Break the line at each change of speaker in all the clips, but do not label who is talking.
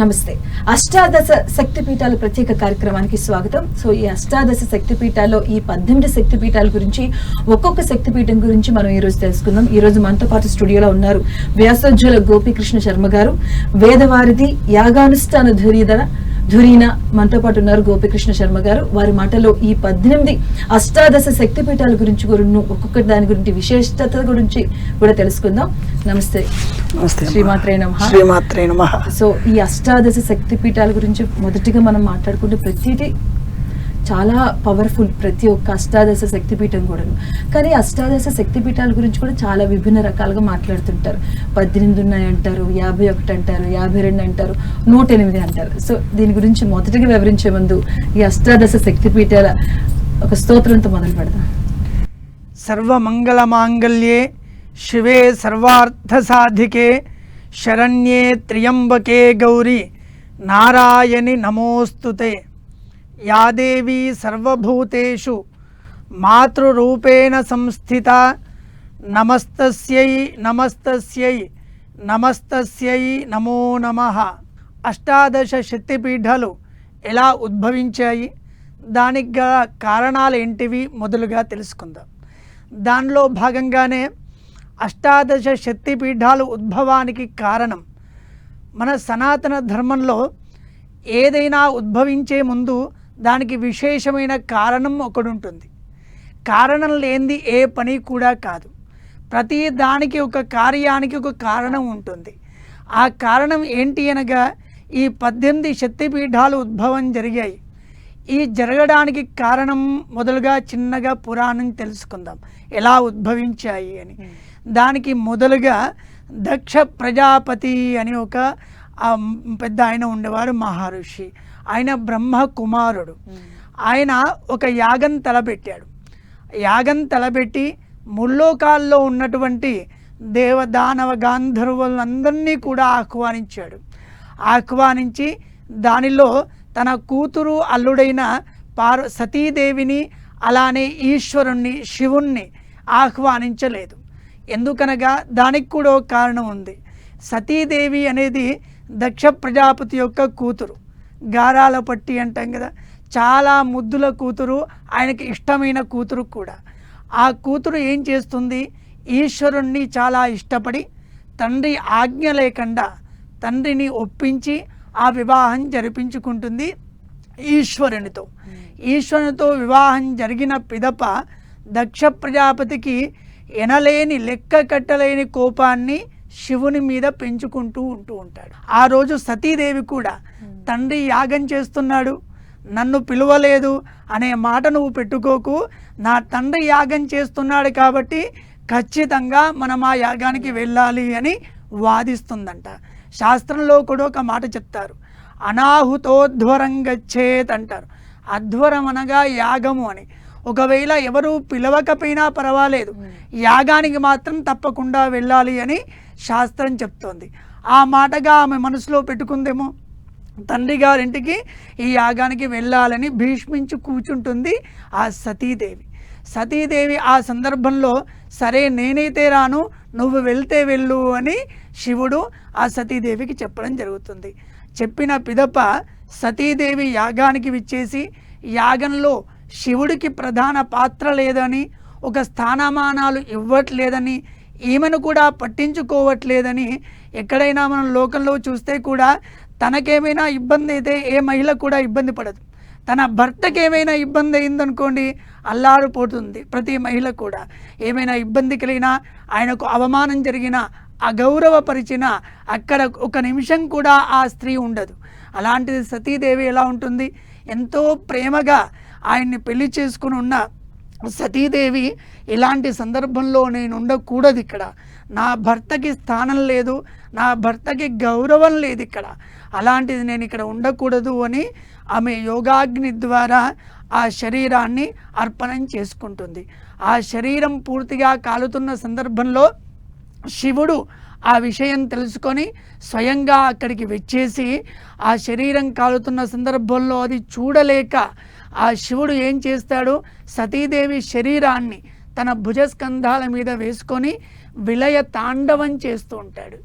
నమస్తే. అష్టాదశ శక్తిపీఠాల ప్రత్యేక కార్యక్రమానికి స్వాగతం. సో ఈ అష్టాదశ శక్తి పీఠాల్లో ఈ పద్దెనిమిది శక్తిపీఠాల గురించి ఒక్కొక్క శక్తి పీఠం గురించి మనం ఈ రోజు తెలుసుకుందాం. ఈ రోజు మనతో పాటు స్టూడియోలో ఉన్నారు వ్యాసోజ్వల గోపీకృష్ణ శర్మ గారు వేదవారిది యాగానుష్ఠాన ధురీధర ధురీన మనతో పాటు ఉన్నారు గోపీకృష్ణ శర్మ గారు వారి మాటలో ఈ పద్దెనిమిది అష్టాదశ శక్తి పీఠాల గురించి కూడా ఒక్కొక్క దాని గురించి విశేషత గురించి కూడా తెలుసుకుందాం నమస్తే
నమస్తే అమ్మా.
శ్రీమాత్రే నమః.
శ్రీమాత్రే నమః
సో ఈ అష్టాదశ శక్తి పీఠాల గురించి మొదటిగా మనం మాట్లాడుకుంటే ప్రతిదీ చాలా పవర్ఫుల్ ప్రతి ఒక్క అష్టాదశ శక్తిపీఠం కూడా కానీ అష్టాదశ శక్తిపీఠాల గురించి కూడా చాలా విభిన్న రకాలుగా మాట్లాడుతుంటారు. పద్దెనిమిది ఉన్నాయి అంటారు యాభై ఒకటి అంటారు యాభై రెండు అంటారు నూట ఎనిమిది అంటారు. సో దీని గురించి మొదటిగా వివరించే ముందు ఈ అష్టాదశ శక్తిపీఠాల ఒక స్తోత్రంతో మొదలు పెడదాం.
సర్వమంగళ మాంగళ్యే శివే సర్వార్థ సాధికే శరణ్యే త్ర్యంబకే గౌరి. నారాయణి నమోస్తుతే. యాదేవి సర్వభూతేషు మాతృరూపేణ సంస్థిత నమస్తస్యై నమస్తస్యై నమస్తస్యై నమో నమః. అష్టాదశ శక్తిపీఠాలు ఎలా ఉద్భవించాయి? దానికి గల కారణాలు ఏంటివి మొదలుగా తెలుసుకుందాం. దానిలో భాగంగానే అష్టాదశ శక్తిపీఠాలు ఉద్భవానికి కారణం మన సనాతన ధర్మంలో ఏదైనా ఉద్భవించే ముందు దానికి విశేషమైన కారణం ఒకటి ఉంటుంది కారణం లేనిది ఏ పని కూడా కాదు. ప్రతి దానికి ఒక కార్యానికి ఒక కారణం ఉంటుంది. ఆ కారణం ఏంటి అనగా ఈ పద్దెనిమిది శక్తిపీఠాలు ఉద్భవం జరిగాయి. ఈ జరగడానికి కారణం మొదలుగా చిన్నగా పురాణం తెలుసుకుందాం. ఎలా ఉద్భవించాయి అని. దానికి మొదలుగా దక్ష ప్రజాపతి అని ఒక పెద్ద ఆయన ఉండేవారు మహర్షి. ఆయన బ్రహ్మ కుమారుడు ఆయన ఒక యాగం తలపెట్టాడు. యాగం తలపెట్టి ముల్లోకాల్లో ఉన్నటువంటి దేవదానవ గాంధర్వులందరినీ కూడా ఆహ్వానించాడు. ఆహ్వానించి దానిలో తన కూతురు అల్లుడైన పార్ సతీదేవిని అలానే ఈశ్వరుణ్ణి శివుణ్ణి ఆహ్వానించలేదు. ఎందుకనగా దానికి కూడా ఒక కారణం ఉంది. సతీదేవి అనేది దక్ష ప్రజాపతి యొక్క కూతురు. గారాల పట్టి అంటాం కదా. చాలా ముద్దుల కూతురు ఆయనకి ఇష్టమైన కూతురు కూడా. ఆ కూతురు ఏం చేస్తుంది? ఈశ్వరుణ్ణి చాలా ఇష్టపడి తండ్రి ఆజ్ఞ లేకుండా తండ్రిని ఒప్పించి ఆ వివాహం జరిపించుకుంటుంది ఈశ్వరునితో. ఈశ్వరునితో వివాహం జరిగిన పిదప దక్ష ప్రజాపతికి ఎనలేని లెక్క కట్టలేని కోపాన్ని శివుని మీద పెంచుకుంటూ ఉంటూ ఉంటాడు. ఆ రోజు సతీదేవి కూడా తండ్రి యాగం చేస్తున్నాడు నన్ను పిలువలేదు అనే మాట నువ్వు పెట్టుకోకు. నా తండ్రి యాగం చేస్తున్నాడు కాబట్టి ఖచ్చితంగా మనం ఆ యాగానికి వెళ్ళాలి అని వాదిస్తుందంట. శాస్త్రంలో కూడా ఒక మాట చెప్తారు. అనాహుతోధ్వరం గచ్చేత్ అంటారు. అధ్వరం అనగా యాగము అని. ఒకవేళ ఎవరు పిలవకపోయినా పర్వాలేదు. యాగానికి మాత్రం తప్పకుండా వెళ్ళాలి అని శాస్త్రం చెప్తోంది. ఆ మాటగా ఆమె మనసులో పెట్టుకుందేమో తండ్రి గారింటికి ఈ యాగానికి వెళ్ళాలని భీష్మించి కూర్చుంటుంది ఆ సతీదేవి. సతీదేవి ఆ సందర్భంలో సరే నేనైతే రాను నువ్వు వెళ్తే వెళ్ళు అని శివుడు ఆ సతీదేవికి చెప్పడం జరుగుతుంది. చెప్పిన పిదప సతీదేవి యాగానికి విచ్చేసి యాగంలో శివుడికి ప్రధాన పాత్ర లేదని ఒక స్థానమానాలు ఇవ్వట్లేదని ఈమెను కూడా పట్టించుకోవట్లేదని ఎక్కడైనా మనం లోకంలో చూస్తే కూడా తనకేమైనా ఇబ్బంది అయితే ఏ మహిళ కూడా ఇబ్బంది పడదు. తన భర్తకి ఏమైనా ఇబ్బంది అయిందనుకోండి అల్లాడిపోతుంది ప్రతి మహిళ కూడా. ఏమైనా ఇబ్బంది కలిగినా ఆయనకు అవమానం జరిగినా అగౌరవపరిచిన అక్కడ ఒక నిమిషం కూడా ఆ స్త్రీ ఉండదు. అలాంటిది సతీదేవి ఎలా ఉంటుంది? ఎంతో ప్రేమగా ఆయన్ని పెళ్ళి చేసుకుని ఉన్న సతీదేవి ఇలాంటి సందర్భంలో నేను ఉండకూడదు ఇక్కడ. నా భర్తకి స్థానం లేదు నా భర్తకి గౌరవం లేదు ఇక్కడ. అలాంటిది నేను ఇక్కడ ఉండకూడదు అని ఆమె యోగాగ్ని ద్వారా ఆ శరీరాన్ని అర్పణం చేసుకుంటుంది. ఆ శరీరం పూర్తిగా కాలుతున్న సందర్భంలో శివుడు ఆ విషయం తెలుసుకొని స్వయంగా అక్కడికి వచ్చేసి ఆ శరీరం కాలుతున్న సందర్భంలో అది చూడలేక ఆ శివుడు ఏం చేస్తాడు? సతీదేవి శరీరాన్ని తన భుజస్కంధాల మీద వేసుకొని విలయ తాండవం చేస్తూ ఉంటాడు.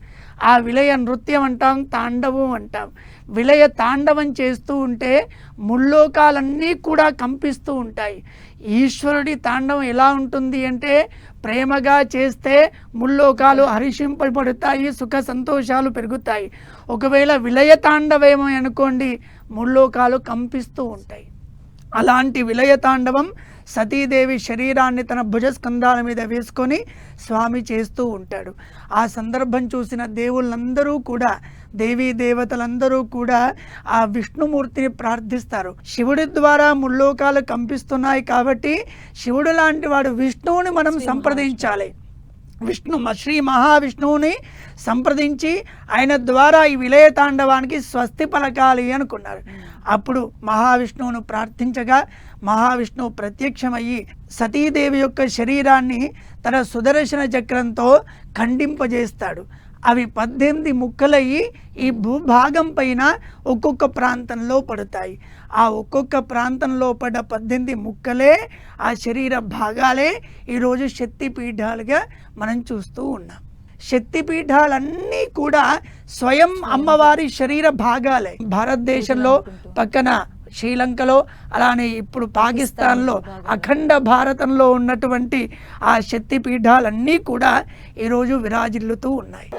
ఆ విలయ నృత్యం అంటాం తాండవం అంటాం. విలయ తాండవం చేస్తూ ఉంటే ముల్లోకాలన్నీ కూడా కంపిస్తూ ఉంటాయి. ఈశ్వరుడి తాండవం ఎలా ఉంటుంది అంటే ప్రేమగా చేస్తే ముల్లోకాలు హరిషింపబడతాయి సుఖ సంతోషాలు పెరుగుతాయి. ఒకవేళ విలయ తాండవేమో అనుకోండి ముల్లోకాలు కంపిస్తూ ఉంటాయి. అలాంటి విలయ తాండవం సతీదేవి శరీరాన్ని తన భుజస్కంధాల మీద వేసుకొని స్వామి చేస్తూ ఉంటాడు. ఆ సందర్భం చూసిన దేవుళ్ళందరూ కూడా దేవీ దేవతలందరూ కూడా ఆ విష్ణుమూర్తిని ప్రార్థిస్తారు. శివుడి ద్వారా ముల్లోకాలు కంపిస్తున్నాయి కాబట్టి శివుడు లాంటి వాడు విష్ణువుని మనం సంప్రదించాలి. విష్ణు శ్రీ మహావిష్ణువుని సంప్రదించి ఆయన ద్వారా ఈ విలయ తాండవానికి స్వస్తి పలకాలి అనుకున్నారు. అప్పుడు మహావిష్ణువును ప్రార్థించగా మహావిష్ణువు ప్రత్యక్షమయ్యి సతీదేవి యొక్క శరీరాన్ని తన సుదర్శన చక్రంతో ఖండింపజేస్తాడు. అవి పద్దెనిమిది ముక్కలయ్యి ఈ భూభాగం పైన ఒక్కొక్క ప్రాంతంలో పడతాయి. ఆ ఒక్కొక్క ప్రాంతంలో పడ్డ పద్దెనిమిది ముక్కలే ఆ శరీర భాగాలే ఈరోజు శక్తి పీఠాలుగా మనం చూస్తూ ఉన్నాం. శక్తి పీఠాలన్నీ కూడా స్వయం అమ్మవారి శరీర భాగాలే. భారతదేశంలో పక్కన శ్రీలంకలో అలానే ఇప్పుడు పాకిస్తాన్లో అఖండ భారతంలో ఉన్నటువంటి ఆ శక్తి పీఠాలన్నీ కూడా ఈరోజు విరాజిల్లుతూ ఉన్నాయి.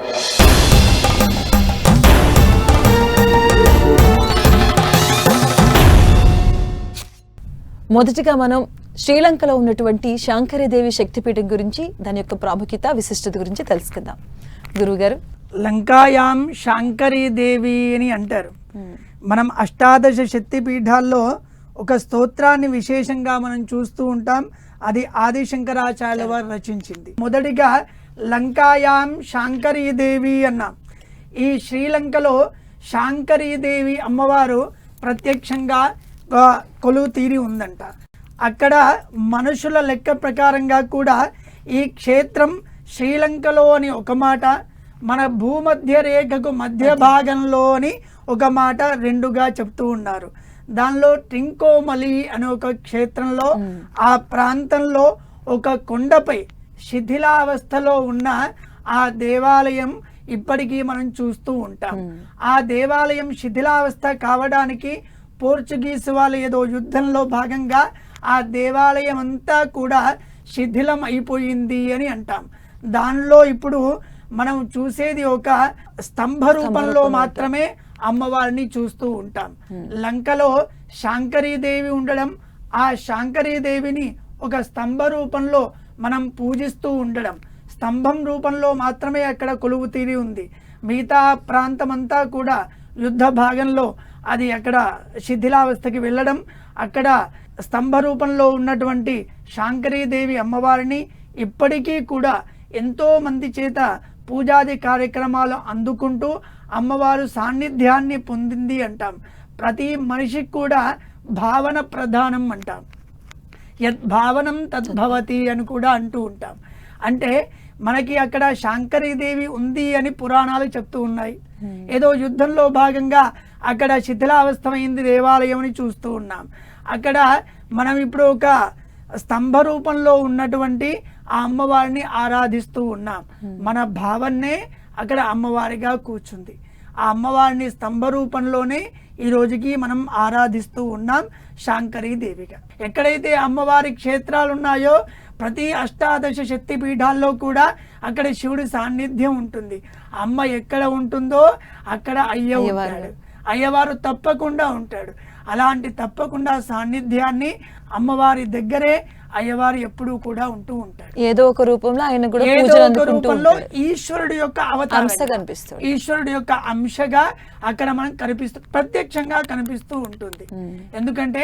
మొదటిగా మనం శ్రీలంకలో ఉన్నటువంటి శాంకరీదేవి శక్తిపీఠం గురించి దాని యొక్క ప్రాముఖ్యత విశిష్టత గురించి తెలుసుకుందాం. గురువుగారు?
లంకాయాం శాంకరీదేవి అని అంటారు. మనం అష్టాదశ శక్తిపీఠాల్లో ఒక స్తోత్రాన్ని విశేషంగా మనం చూస్తూ ఉంటాం. అది ఆదిశంకరాచార్యుల వారు రచించింది. మొదటిగా లంకాయాం శాంకరీదేవి అన్నాం. ఈ శ్రీలంకలో శాంకరీదేవి అమ్మవారు ప్రత్యక్షంగా కొలువు తీరి ఉందంట. అక్కడ మనుషుల లెక్క ప్రకారంగా కూడా ఈ క్షేత్రం శ్రీలంకలో అని ఒక మాట మన భూమధ్య రేఖకు మధ్య భాగంలోని ఒక మాట రెండుగా చెప్తూ ఉన్నారు. దానిలో ట్రింకోమలి అనే ఒక క్షేత్రంలో ఆ ప్రాంతంలో ఒక కొండపై శిథిలావస్థలో ఉన్న ఆ దేవాలయం ఇప్పటికీ మనం చూస్తూ ఉంటాం. ఆ దేవాలయం శిథిలావస్థ కావడానికి పోర్చుగీస్ వాళ్ళు ఏదో యుద్ధంలో భాగంగా ఆ దేవాలయం అంతా కూడా శిథిలం అయిపోయింది అని అంటాం. దానిలో ఇప్పుడు మనం చూసేది ఒక స్తంభ రూపంలో మాత్రమే అమ్మవారిని చూస్తూ ఉంటాం. లంకలో శాంకరీదేవి ఉండడం ఆ శాంకరీదేవిని ఒక స్తంభ రూపంలో మనం పూజిస్తూ ఉండడం. స్తంభం రూపంలో మాత్రమే అక్కడ కొలువు తీరి ఉంది. మిగతా ప్రాంతమంతా కూడా యుద్ధ భాగంలో అది అక్కడ శిథిలావస్థకి వెళ్ళడం అక్కడ స్తంభ రూపంలో ఉన్నటువంటి శాంకరీదేవి అమ్మవారిని ఇప్పటికీ కూడా ఎంతో మంది చేత పూజాది కార్యక్రమాలు అందుకుంటూ అమ్మవారు సాన్నిధ్యాన్ని పొందింది అంటాం. ప్రతి మనిషికి కూడా భావన ప్రధానం అంటాం. యద్భావనం తద్భవతి అని కూడా అంటూ ఉంటాం. అంటే మనకి అక్కడ శాంకరీదేవి ఉంది అని పురాణాలు చెప్తూ ఉన్నాయి. ఏదో యుద్ధంలో భాగంగా అక్కడ శిథిలావస్థమైంది దేవాలయం అని చూస్తూ ఉన్నాం. అక్కడ మనం ఇప్పుడు ఒక స్తంభ రూపంలో ఉన్నటువంటి ఆ అమ్మవారిని ఆరాధిస్తూ ఉన్నాం. మన భావన్నే అక్కడ అమ్మవారిగా కూర్చుంది. ఆ అమ్మవారిని స్తంభ రూపంలోనే ఈ రోజుకి మనం ఆరాధిస్తూ ఉన్నాం శాంకరీ దేవిగా. ఎక్కడైతే అమ్మవారి క్షేత్రాలు ఉన్నాయో ప్రతి అష్టాదశ శక్తి పీఠాల్లో కూడా అక్కడ శివుడి సాన్నిధ్యం ఉంటుంది. అమ్మ ఎక్కడ ఉంటుందో అక్కడ అయ్య ఉంటాడు. అయ్యవారు తప్పకుండా ఉంటాడు. అలాంటి తప్పకుండా సాన్నిధ్యాన్ని అమ్మవారి దగ్గరే అయ్యవారు ఎప్పుడూ కూడా ఉంటూ ఉంటాడు.
ఏదో ఒక రూపంలో ఆయన కూడా
ఏదో ఒక రూపంలో. ఈశ్వరుడు యొక్క అవతారం
కనిపిస్తుంది
ఈశ్వరుడు యొక్క అంశగా అక్కడ మనం కనిపిస్తూ ప్రత్యక్షంగా కనిపిస్తూ ఉంటుంది. ఎందుకంటే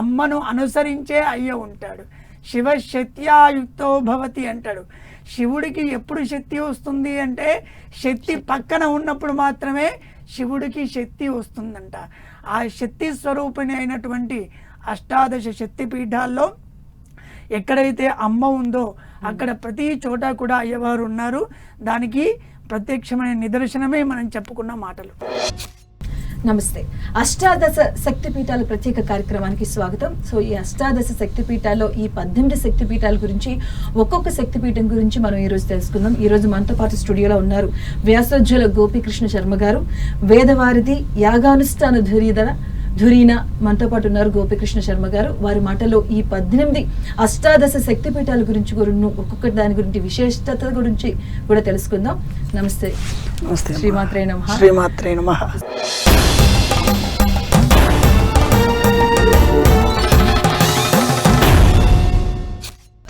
అమ్మను అనుసరించే అయ్య ఉంటాడు. శివ శక్త్యాయుక్తో భవతి అంటాడు. శివుడికి ఎప్పుడు శక్తి వస్తుంది అంటే శక్తి పక్కన ఉన్నప్పుడు మాత్రమే శివుడికి శక్తి వస్తుందంట. ఆ శక్తి స్వరూపిణి అయినటువంటి అష్టాదశ శక్తి పీఠాల్లో ఎక్కడైతే అమ్మ ఉందో అక్కడ ప్రతి చోట కూడా అయ్యవారు ఉన్నారు. దానికి ప్రత్యక్షమైన నిదర్శనమే మనం చెప్పుకున్న మాటలు.
నమస్తే. అష్టాదశ శక్తి పీఠాల ప్రత్యేక కార్యక్రమానికి స్వాగతం. సో ఈ అష్టాదశ శక్తి పీఠాల్లో ఈ పద్దెనిమిది శక్తి పీఠాల గురించి ఒక్కొక్క శక్తి పీఠం గురించి మనం ఈ రోజు తెలుసుకుందాం. ఈ రోజు మనతో పాటు స్టూడియోలో ఉన్నారు వ్యాసోజ్వల గోపీకృష్ణ శర్మ గారు వేదవారిది యాగానుష్ఠాన ధురీధర ధురీన మనతో పాటు ఉన్నారు గోపీకృష్ణ శర్మ గారు. వారి మాటలో ఈ పద్దెనిమిది అష్టాదశ శక్తి పీఠాల గురించి కూడా ఒక్కొక్క దాని గురించి విశేషత గురించి కూడా తెలుసుకుందాం. నమస్తే.
నమస్తే.
శ్రీమాత్రే నమః.
శ్రీమాత్రే నమ.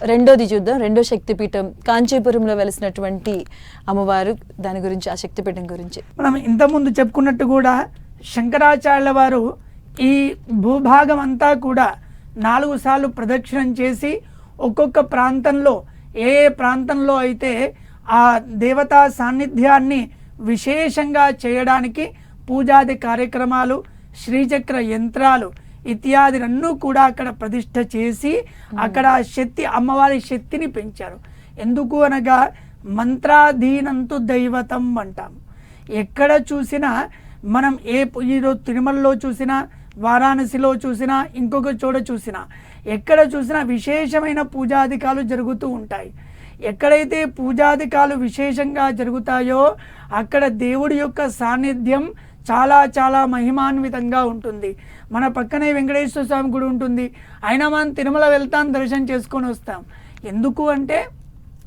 రెండోది చూద్దాం. రెండో శక్తిపీఠం కాంచీపురంలో వెలిసినటువంటి అమ్మవారు దాని గురించి ఆ శక్తిపీఠం గురించి.
మనం ఇంతకుముందు చెప్పుకున్నట్టు కూడా శంకరాచార్యుల వారు ఈ భూభాగం అంతా కూడా నాలుగు సార్లు ప్రదక్షిణం చేసి ఒక్కొక్క ప్రాంతంలో ఏ ఏ ప్రాంతంలో అయితే ఆ దేవతా సాన్నిధ్యాన్ని విశేషంగా చేయడానికి పూజాది కార్యక్రమాలు శ్రీచక్ర యంత్రాలు ఇత్యాదిలన్నీ కూడా అక్కడ ప్రతిష్ఠ చేసి అక్కడ శక్తి అమ్మవారి శక్తిని పెంచారు. ఎందుకు అనగా మంత్రాధీనంతు దైవతం అంటాం ఎక్కడ చూసినా మనం ఏ ఈరోజు తిరుమలలో చూసినా వారాణసిలో చూసినా ఇంకొక చోట చూసినా ఎక్కడ చూసినా విశేషమైన పూజాధికాలు జరుగుతూ ఉంటాయి. ఎక్కడైతే పూజాధికాలు విశేషంగా జరుగుతాయో అక్కడ దేవుడి యొక్క సాన్నిధ్యం చాలా చాలా మహిమాన్వితంగా ఉంటుంది. మన పక్కనే వెంకటేశ్వర స్వామి గుడి ఉంటుంది. అయినా మనం తిరుమల వెళ్తాం దర్శనం చేసుకొని వస్తాం. ఎందుకు అంటే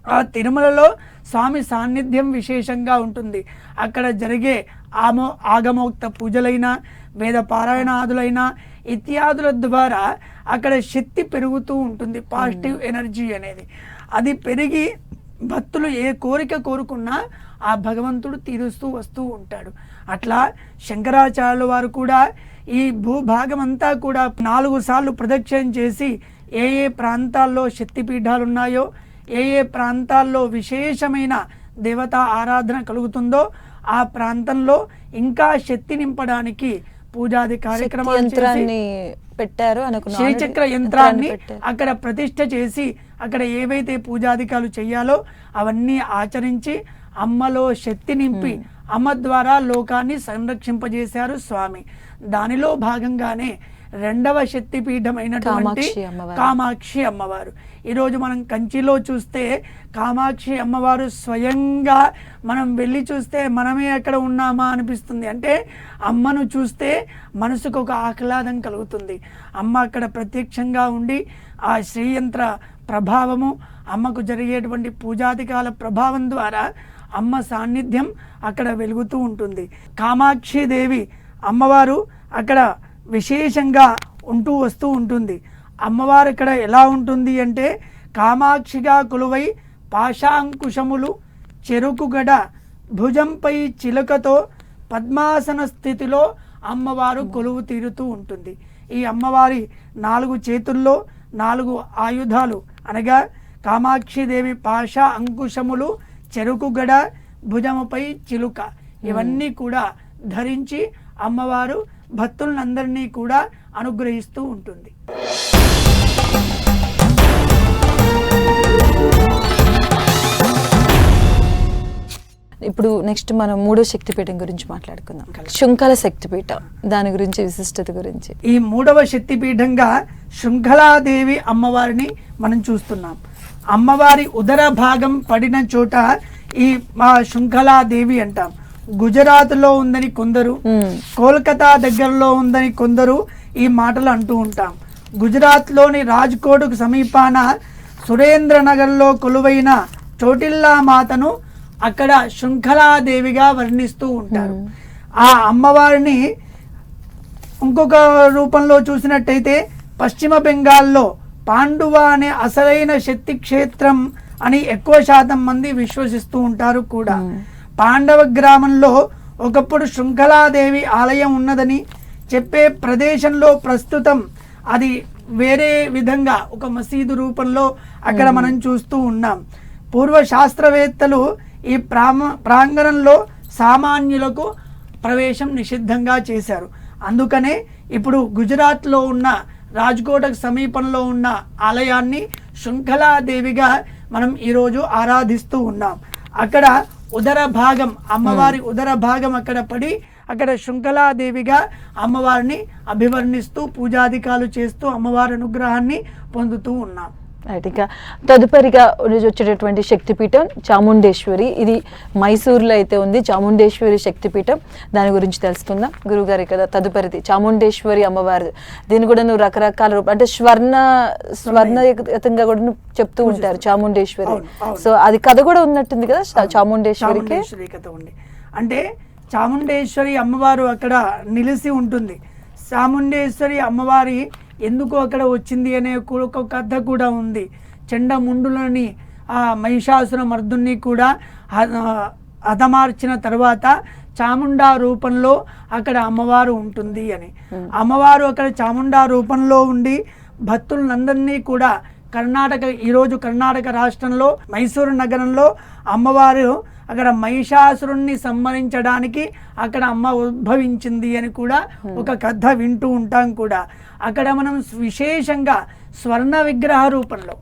ఆ తిరుమలలో స్వామి సాన్నిధ్యం విశేషంగా ఉంటుంది. అక్కడ జరిగే ఆమో ఆగమోక్త పూజలైన వేద పారాయణాదులైన ఇత్యాదుల ద్వారా అక్కడ శక్తి పెరుగుతూ ఉంటుంది పాజిటివ్ ఎనర్జీ అనేది. అది పెరిగి భక్తులు ఏ కోరిక కోరుకున్నా ఆ భగవంతుడు తీరుస్తూ వస్తూ ఉంటాడు. అట్లా శంకరాచార్యుల వారు కూడా ఈ భూభాగం అంతా కూడా నాలుగు సార్లు ప్రదక్షిణం చేసి ఏ ఏ ప్రాంతాల్లో శక్తిపీఠాలు ఉన్నాయో ఏ ఏ ప్రాంతాల్లో విశేషమైన దేవతా ఆరాధన కలుగుతుందో ఆ ప్రాంతంలో ఇంకా శక్తి నింపడానికి పూజాది
శక్తి
కార్యక్రమాలు చేసి
యంత్రాన్ని పెట్టారు
శ్రీచక్ర యంత్రాన్ని. అక్కడ ప్రతిష్ఠ చేసి అక్కడ ఏవైతే పూజాధికాలు చేయాలో అవన్నీ ఆచరించి అమ్మలో శక్తి నింపి అమ్మ ద్వారా లోకాన్ని సంరక్షింపజేశారు స్వామి. దానిలో భాగంగానే రెండవ శక్తి పీఠమైనటువంటి
కామాక్షి అమ్మవారు.
కామాక్షి అమ్మవారు. ఈరోజు మనం కంచిలో చూస్తే కామాక్షి అమ్మవారు స్వయంగా మనం వెళ్ళి చూస్తే మనమే అక్కడ ఉన్నామా అనిపిస్తుంది. అంటే అమ్మను చూస్తే మనసుకు ఒక ఆహ్లాదం కలుగుతుంది. అమ్మ అక్కడ ప్రత్యక్షంగా ఉండి ఆ శ్రీయంత్ర ప్రభావము అమ్మకు జరిగేటువంటి పూజాధికాల ప్రభావం ద్వారా అమ్మ సాన్నిధ్యం అక్కడ వెలుగుతూ ఉంటుంది. కామాక్షి దేవి అమ్మవారు అక్కడ విశేషంగా ఉంటూ వస్తూ ఉంటుంది. అమ్మవారు ఇక్కడ ఎలా ఉంటుంది అంటే కామాక్షిగా కొలువై పాశాంకుశములు చెరుకుగడ భుజంపై చిలుకతో పద్మాసన స్థితిలో అమ్మవారు కొలువు తీరుతూ ఉంటుంది. ఈ అమ్మవారి నాలుగు చేతుల్లో నాలుగు ఆయుధాలు అనగా కామాక్షిదేవి పాష అంకుశములు చెరుకుగడ భుజముపై చిలుక ఇవన్నీ కూడా ధరించి అమ్మవారు భక్తులందరినీ కూడా అనుగ్రహిస్తూ ఉంటుంది.
ఇప్పుడు నెక్స్ట్ మనం మూడో శక్తిపీఠం గురించి మాట్లాడుకుందాం. శుంకల శక్తిపీఠం దాని గురించి విశిష్టత గురించి.
ఈ మూడవ శక్తిపీఠంగా శృంఖలాదేవి అమ్మవారిని మనం చూస్తున్నాం. అమ్మవారి ఉదర భాగం పడిన చోట ఈ మా శృంఖలాదేవి అంటాం. గుజరాత్లో ఉందని కొందరు. కోల్కతా దగ్గరలో ఉందని కొందరు ఈ మాటలు అంటూ ఉంటాం. గుజరాత్లోని రాజ్కోట్కు సమీపాన సురేంద్రనగర్లో కొలువైన చోటిల్లా మాతను అక్కడ శృంఖలాదేవిగా వర్ణిస్తూ ఉంటారు. ఆ అమ్మవారిని ఇంకొక రూపంలో చూసినట్టయితే పశ్చిమ బెంగాల్లో పాండువ అనే అసలైన శక్తి క్షేత్రం అని ఎక్కువ శాతం మంది విశ్వసిస్తూ ఉంటారు కూడా. పాండవ గ్రామంలో ఒకప్పుడు శృంఖలాదేవి ఆలయం ఉన్నదని చెప్పే ప్రదేశంలో ప్రస్తుతం అది వేరే విధంగా ఒక మసీదు రూపంలో అక్కడ మనం చూస్తూ ఉన్నాం. పూర్వ శాస్త్రవేత్తలు ఈ ప్రామ ప్రాంగణంలో సామాన్యులకు ప్రవేశం నిషిద్ధంగా చేశారు. అందుకనే ఇప్పుడు గుజరాత్లో ఉన్న రాజ్కోటకు సమీపంలో ఉన్న ఆలయాన్ని శృంఖలాదేవిగా మనం ఈరోజు ఆరాధిస్తూ ఉన్నాం. అక్కడ ఉదర భాగం అమ్మవారి ఉదర భాగం అక్కడ పడి అక్కడ శృంఖలాదేవిగా అమ్మవారిని అభివర్ణిస్తూ పూజాధికాలు చేస్తూ అమ్మవారి అనుగ్రహాన్ని పొందుతూ ఉన్నాం.
రైట్ ఇంకా తదుపరిగా రోజు వచ్చేటటువంటి శక్తిపీఠం చాముండేశ్వరి. ఇది మైసూర్లో అయితే ఉంది చాముండేశ్వరి శక్తిపీఠం. దాని గురించి తెలుసుకుందాం. గురుగారి కదా తదుపరిది చాముండేశ్వరి అమ్మవారి దీన్ని కూడా నువ్వు రకరకాల రూప అంటే స్వర్ణ స్వర్ణయుతంగా కూడా చెప్తూ ఉంటారు చాముండేశ్వరి. సో అది కథ కూడా ఉన్నట్టుంది కదా చాముండేశ్వరికి?
కథ ఉంది. అంటే చాముండేశ్వరి అమ్మవారు అక్కడ నిలిచి ఉంటుంది. చాముండేశ్వరి అమ్మవారి ఎందుకు అక్కడ వచ్చింది అనే ఒక కథ కూడా ఉంది. చెండముండులని ఆ మహిషాసుర మర్దుని కూడా హతమార్చిన తర్వాత చాముండా రూపంలో అక్కడ అమ్మవారు ఉంటుంది అని. అమ్మవారు అక్కడ చాముండా రూపంలో ఉండి భక్తులందరినీ కూడా కర్ణాటక ఈరోజు కర్ణాటక రాష్ట్రంలో మైసూరు నగరంలో అమ్మవారు అక్కడ మహిషాసురుణ్ణి సంహరించడానికి అక్కడ అమ్మ ఉద్భవించింది అని కూడా ఒక కథ వింటూ ఉంటాం కూడా. అక్కడ మనం విశేషంగా స్వర్ణ విగ్రహ రూపంలో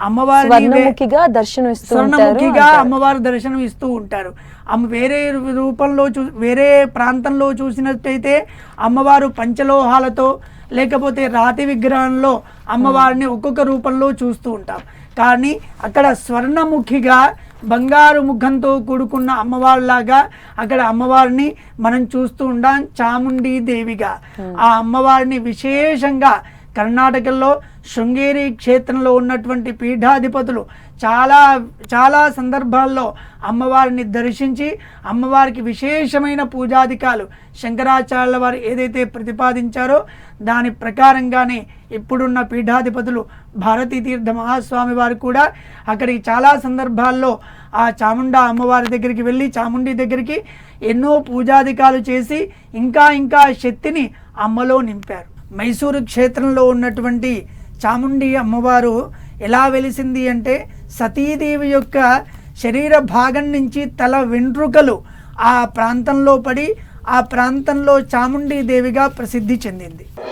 అమ్మవారిని వే-
స్వర్ణముఖిగా దర్శనం
స్వర్ణముఖిగా. అమ్మవారు దర్శనం ఇస్తూ ఉంటారు. అమ్మ వేరే రూపంలో చూ వేరే ప్రాంతంలో చూసినట్టయితే అమ్మవారు పంచలోహాలతో లేకపోతే రాతి విగ్రహంలో అమ్మవారిని ఒక్కొక్క రూపంలో చూస్తూ ఉంటాం. కానీ అక్కడ స్వర్ణముఖిగా బంగారు ముఖంతో కూడుకున్న అమ్మవారిలాగా అక్కడ అమ్మవారిని మనం చూస్తూ ఉంటాం చాముండీ దేవిగా ఆ అమ్మవారిని విశేషంగా కర్ణాటకలో శృంగేరి క్షేత్రంలో ఉన్నటువంటి పీఠాధిపతులు చాలా చాలా సందర్భాల్లో అమ్మవారిని దర్శించి అమ్మవారికి విశేషమైన పూజాధికాలు శంకరాచార్యుల వారు ఏదైతే ప్రతిపాదించారో దాని ప్రకారంగానే ఇప్పుడున్న పీఠాధిపతులు భారతీ తీర్థ మహాస్వామి వారు కూడా అక్కడికి చాలా సందర్భాల్లో ఆ చాముండా అమ్మవారి దగ్గరికి వెళ్ళి చాముండి దగ్గరికి ఎన్నో పూజాధికాలు చేసి ఇంకా ఇంకా శక్తిని అమ్మలో నింపారు. మైసూరు క్షేత్రంలో ఉన్నటువంటి చాముండి అమ్మవారు ఎలా వెలిసింది అంటే సతీదేవి యొక్క శరీర భాగం నుంచి తల వెంట్రుకలు ఆ ప్రాంతంలో పడి ఆ ప్రాంతంలో చాముండి దేవిగా ప్రసిద్ధి చెందింది.